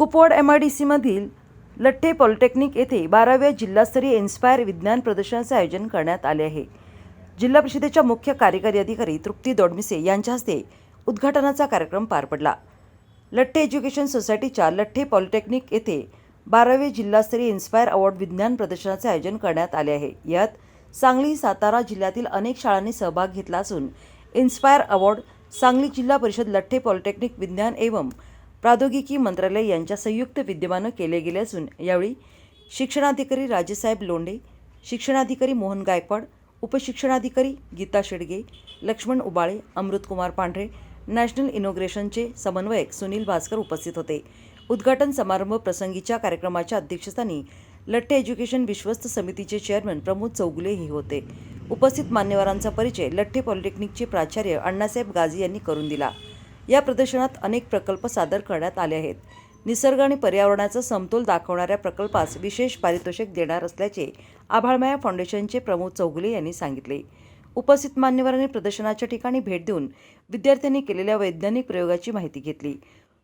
Kupwad M I D सीमधील Latthe polytechnic येथे बाराव्या जिल्हास्तरीय इन्स्पायर विज्ञान प्रदर्शनाचे आयोजन करण्यात आले आहे. जिल्हा परिषदेच्या मुख्य कार्यकारी अधिकारी तृप्ती दोडमिसे यांच्या हस्ते उद्घाटनाचा कार्यक्रम पार पडला. लठ्ठे एज्युकेशन सोसायटीच्या लठ्ठे पॉलिटेक्निक येथे बारावे जिल्हास्तरीय इन्स्पायर अवॉर्ड विज्ञान प्रदर्शनाचे आयोजन करण्यात आले आहे. यात सांगली सातारा जिल्ह्यातील अनेक शाळांनी सहभाग घेतला असून इन्स्पायर अवॉर्ड सांगली जिल्हा परिषद लठ्ठे पॉलिटेक्निक विज्ञान एवं प्रौद्योगिकी मंत्रालय यांच्या संयुक्त विद्यमानं केले गेले असून यावेळी शिक्षणाधिकारी राजेसाहेब लोंढे शिक्षणाधिकारी मोहन गायकवाड उपशिक्षणाधिकारी गीता शेडगे लक्ष्मण उबाळे अमृतकुमार पांढरे नॅशनल इनोग्रेशनचे समन्वयक सुनील भास्कर उपस्थित होते. उद्घाटन समारंभ प्रसंगीच्या कार्यक्रमाच्या अध्यक्षस्थानी लठ्ठे एज्युकेशन विश्वस्त समितीचे चेअरमन प्रमोद चौगुले हे होते. उपस्थित मान्यवरांचा परिचय लठ्ठे पॉलिटेक्निकचे प्राचार्य अण्णासाहेब गाजी यांनी करून दिला. या प्रदर्शनात अनेक प्रकल्प सादर करण्यात आले आहेत. निसर्ग आणि पर्यावरणाचा समतोल दाखवणाऱ्या प्रकल्पास विशेष पारितोषिक देणार असल्याचे आभाळमाया फाउंडेशनचे प्रमोद चौगुले यांनी सांगितले. उपस्थित मान्यवरांनी प्रदर्शनाच्या ठिकाणी भेट देऊन विद्यार्थ्यांनी केलेल्या वैज्ञानिक प्रयोगाची माहिती घेतली.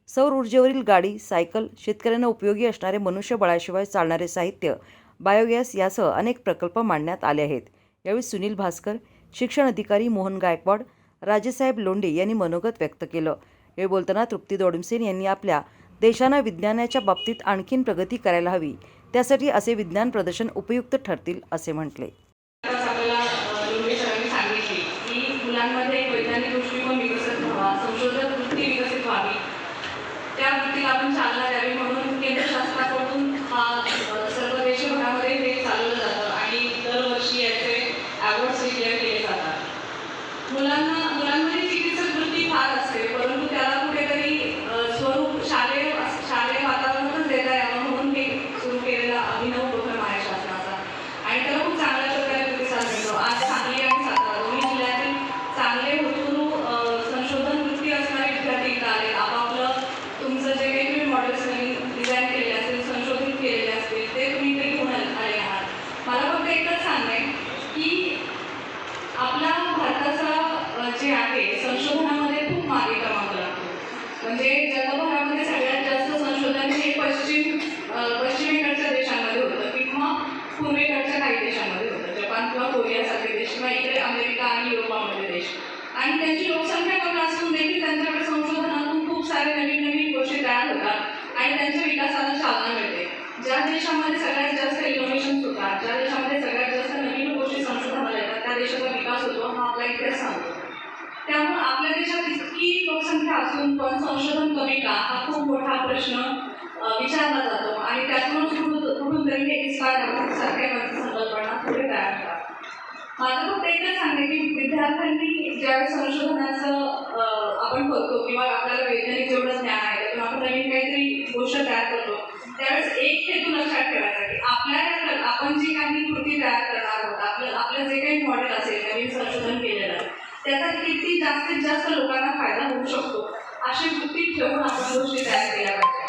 सौर ऊर्जेवरील गाडी सायकल शेतकऱ्यांना उपयोगी असणारे मनुष्यबळाशिवाय चालणारे साहित्य बायोगॅस यासह अनेक प्रकल्प मांडण्यात आले आहेत. यावेळी सुनील भास्कर शिक्षण अधिकारी मोहन गायकवाड राजेसाहेब लोंढे यांनी मनोगत व्यक्त केलं. हे बोलताना तृप्ती दोडमसेन यांनी आपल्या देशानं विज्ञानाच्या बाबतीत आणखीन प्रगती करायला हवी. त्यासाठी असे विज्ञान प्रदर्शन उपयुक्त ठरतील असे म्हटले. वैज्ञानिक दृष्टिकोन विकसित व्हावा संशोधन वृत्ती विकसित व्हावी त्या वृत्तीला आपण चालना द्यावी म्हणून केंद्र शासनाकडून हा अ, सर्व देशभरामध्ये हे चालवलं जातं आणि दरवर्षी याचे अवॉर्ड्स डिक्लेअर केले जातात मुलांना मुलांमध्ये चिकित्सक वृत्ती फार असते परंतु त्याला कुठेतरी अ, स्वरूप शालेय शालेय वातावरणातच देता यावं म्हणून हे सुरू केलेला अभिनव उपक्रम आहे शासनाचा आणि त्याला खूप चांगल्या प्रकारे प्रतिसाद मिळतो आज सांगली आणि सातारा दोन्ही जिल्ह्यातील चांगले हुतून संशोधन वृत्ती असणारे विद्यार्थी इथं आले आपापलं तुमचं जे काही तुम्ही मॉडेल्स नवीन डिझाईन केले असतील संशोधित केलेले असतील ते तुम्ही इथे घेऊन आले आले आहात मला फक्त एकच सांगणं आहे की आपला भारताचा अ, जे आहे संशोधनामध्ये मागे क्रमांक लागतो म्हणजे जगभरामध्ये सगळ्यात जास्त संशोधन हे पश्चिम पश्चिमेकडच्या देशांमध्ये होतं. किंवा पूर्वेकडच्या काही देशांमध्ये होतं. जपान किंवा कोरियासारखे देश किंवा इकडे अमेरिका आणि युरोपामध्ये देश. आणि त्यांची लोकसंख्या कमी असून देखील त्यांच्याकडे संशोधनातून खूप सारे नवीन नवीन गोष्टी तयार होतात. आणि त्यांच्या विकासाला चालना मिळते. ज्या देशामध्ये सगळ्यात जास्त इनोव्हेशन होतात ज्या देशामध्ये सगळ्यात जास्त नवीन गोष्टी संशोधनाला येतात त्या देशाचा विकास होतो. हा आपला इतिहास सांगतो. त्यामुळे आपल्या देशात इतकी लोकसंख्या असून पण संशोधन कमी का? हा खूप मोठा प्रश्न विचारला जातो आणि त्यातूनच कुठून कुठून तरी हे इन्स्पायर सारख्या संकल्पना पुढे तयार होतात. माझं फक्त एकच सांगणे की विद्यार्थ्यांनी ज्यावेळेस संशोधनाचं आपण करतो किंवा आपल्याला वैज्ञानिक जेवढं ज्ञान आहे त्यातून आपण नवीन काहीतरी गोष्ट तयार करतो त्यावेळेस एक हेतू लक्षात ठेवायचा की आपल्या आपण जी काही कृती तयार करणार आहोत आपलं आपलं जे काही मॉडेल असेल नवीन संशोधन केलेलं त्याचा किती जास्तीत जास्त लोकांना फायदा होऊ शकतो अशी वृत्ती ठेवून आपण गोष्टी तयार केल्या पाहिजे.